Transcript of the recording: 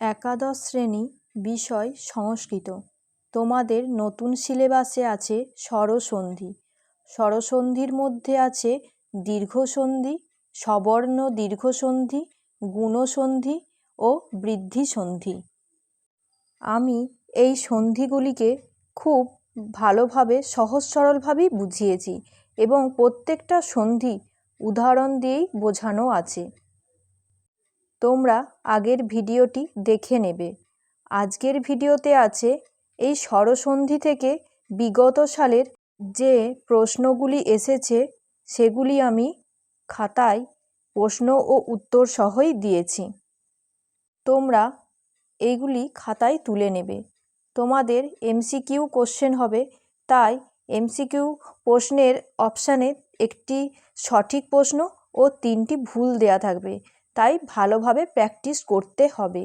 একাদশ শ্রেণি বিষয় সংস্কৃত। তোমাদের নতুন সিলেবাসে আছে স্বরসন্ধি। স্বরসন্ধির মধ্যে আছে দীর্ঘসন্ধি, সবর্ণ দীর্ঘসন্ধি, গুণসন্ধি ও বৃদ্ধিসন্ধি। আমি এই সন্ধিগুলিকে খুব ভালোভাবে, সহজ সরলভাবেই বুঝিয়েছি এবং প্রত্যেকটা সন্ধি উদাহরণ দিয়েই বোঝানো আছে। তোমরা আগের ভিডিওটি দেখে নেবে। আজকের ভিডিওতে আছে এই স্বরসন্ধি থেকে বিগত সালের যে প্রশ্নগুলি এসেছে, সেগুলি আমি খাতায় প্রশ্ন ও উত্তর সহই দিয়েছি। তোমরা এইগুলি খাতায় তুলে নেবে। তোমাদের এমসিকিউ কোশ্চেন হবে, তাই এমসিকিউ প্রশ্নের অপশানে একটি সঠিক প্রশ্ন ও তিনটি ভুল দেওয়া থাকবে। তাই ভালোভাবে প্র্যাকটিস করতে হবে।